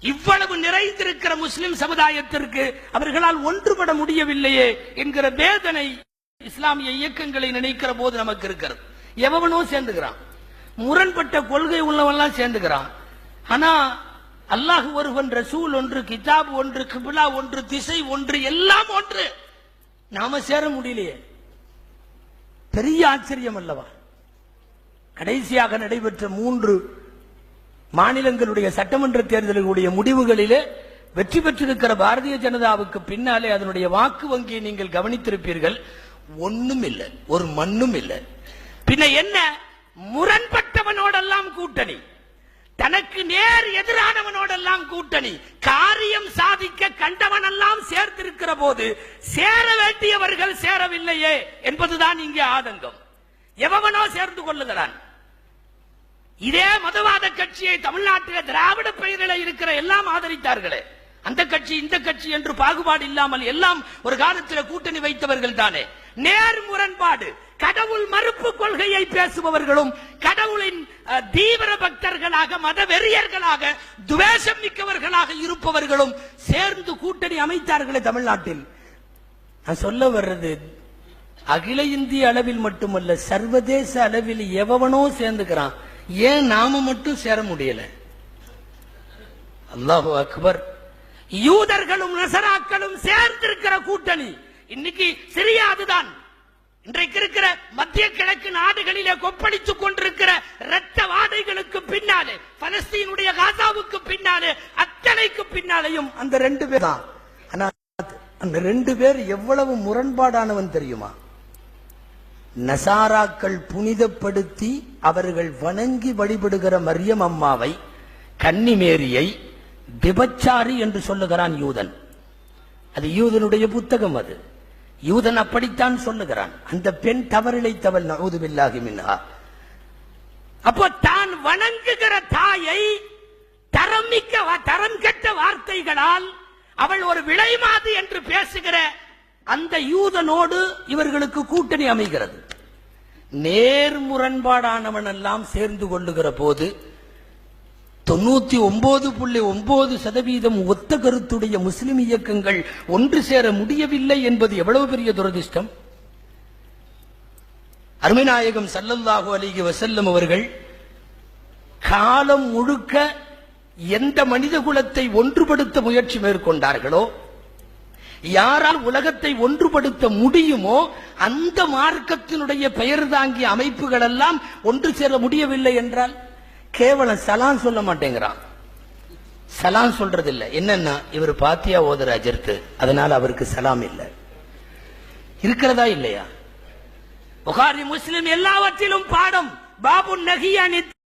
இவ்வளவு நிறைந்திருக்கிற முஸ்லிம் சமுதாயத்திற்கு அவர்களால் ஒன்றுபட முடியவில்லையே என்கிற வேதனை இஸ்லாமிய இயக்கங்களை நினைக்கிற போது நமக்கு இருக்கிறது. எவனும் சேர்ந்துக்கிறான். முரண்பட்ட கொள்கை உள்ளவன்லாம் சேர்ந்துக்கிறான். ஆனா அல்லாஹ் ஒருவன் ரசூல் ஒன்று கிதாப் ஒன்று கிபிலா ஒன்று திசை ஒன்று எல்லாம் ஒன்று. நாம சேர முடியலையே. பெரிய ஆச்சரியம் அல்லவா? கடைசியாக நடைபெற்ற மூன்று மாநிலங்களுடைய சட்டமன்ற தேர்தல்களுடைய முடிவுகளிலே வெற்றி பெற்றிருக்கிற பாரதிய ஜனதாவுக்கு பின்னாலே அதனுடைய வாக்கு வங்கியை நீங்கள் கவனித்திருப்பீர்கள். ஒன்னும் இல்லை. ஒரு மண்ணும் இல்லை. பின்ன என்ன? முரண்பட்டவனோடெல்லாம் கூட்டணி. தனக்கு நேர் எதிரானவனோடெல்லாம் கூட்டணி. காரியம் சாதிக்க கண்டவனெல்லாம் சேர்த்திருக்கிற போது சேர வேண்டியவர்கள் சேரவில்லையே என்பதுதான் இங்கே ஆதங்கம். எவனோ சேர்ந்து கொள்ளுகிறான். இதே மதவாத கட்சியை தமிழ்நாட்டில் திராவிட பெயரில் இருக்கிற எல்லாம் ஆதரித்தார்களே. அந்த கட்சி இந்த கட்சி என்று பாகுபாடு இல்லாமல் எல்லாம் ஒரு காலத்தில் கூட்டணி வைத்தவர்கள் தானே. நேர் முரண்பாடு கடவுள் மறுப்பு கொள்கையை பேசுபவர்களும் கடவுளின் அஹ், தீவிர பக்தர்களாக மத வெறியர்களாக துவேஷம் மிக்கவர்களாக இருப்பவர்களும் சேர்ந்து கூட்டணி அமைத்தார்களே தமிழ்நாட்டில். நான் சொல்ல வர்றது அகில இந்திய அளவில் மட்டுமல்ல சர்வதேச அளவில் எவனோ சேர்ந்துக்கிறான். ஏன் நாம மட்டும் சேர முடியல? அல்லாஹு அக்பர். யூதர்களும் நசராக்களும் சேர்ந்திருக்கிற கூட்டணி இன்னைக்கு சிரியா அதுதான் இன்றைக்கு இருக்கிற மத்திய கிழக்கு நாடுகளிலே கொப்பளித்துக் கொண்டிருக்கிற இரத்த வாதைகளுக்கு பின்னாலே பலஸ்தீனுடைய காசாவுக்கு பின்னாலே அத்தனைக்கு பின்னாலேயும் அந்த ரெண்டு பேர் தான். ஆனா அந்த ரெண்டு பேர் எவ்வளவு முரண்பாடானவன் தெரியுமா? நசாராக்கள் புனிதப்படுத்தி அவர்கள் வணங்கி வழிபடுகிற மரியம் அம்மாவை கன்னிமேரியை விபச்சாரி என்று சொல்லுகிறான் யூதன். அது யூதனுடைய புத்தகம் அது. யூதன் அப்படித்தான் சொல்லுகிறான். அந்த பெண் தவறிழைத்தவள் நவுது மின்ஹா. அப்போ தான் வணங்குகிற தாயை தரம் மிக்க தரம் கெட்ட வார்த்தைகளால் அவள் ஒரு விலைமாது என்று பேசுகிற அந்த யூதனோடு இவர்களுக்கு கூட்டணி அமைகிறது. நேர் முரண்பாடானவன் எல்லாம் சேர்ந்து கொள்ளுகிற போது தொண்ணூத்தி ஒன்பது புள்ளி ஒன்பது சதவீதம் ஒத்த கருத்துடைய முஸ்லிம் இயக்கங்கள் ஒன்று சேர முடியவில்லை என்பது எவ்வளவு பெரிய துரதிருஷ்டம்? அருமைநாயகம் சல்லல்லாஹு அலிகி வசல்லம் அவர்கள் காலம் முழுக்க எந்த மனித குலத்தை ஒன்றுபடுத்த முயற்சி மேற்கொண்டார்களோ யாரால் உலகத்தை ஒன்றுபடுத்த முடியுமோ அந்த மார்க்கத்தினுடைய பெயர் தாங்கிய அமைப்புகள் எல்லாம் ஒன்று சேர முடியவில்லை என்றால் கேவலம் சலான் சொல்ல மாட்டேங்கிறான். சலாம் சொல்றது இல்லை என்னன்னா இவர் பாத்தியா ஓதர் அஜர்த்து அதனால அவருக்கு சலாம் இல்லை. இருக்கிறதா இல்லையா? புகாரி முஸ்லிம் எல்லாவற்றிலும் பாடம். பாபு நகியா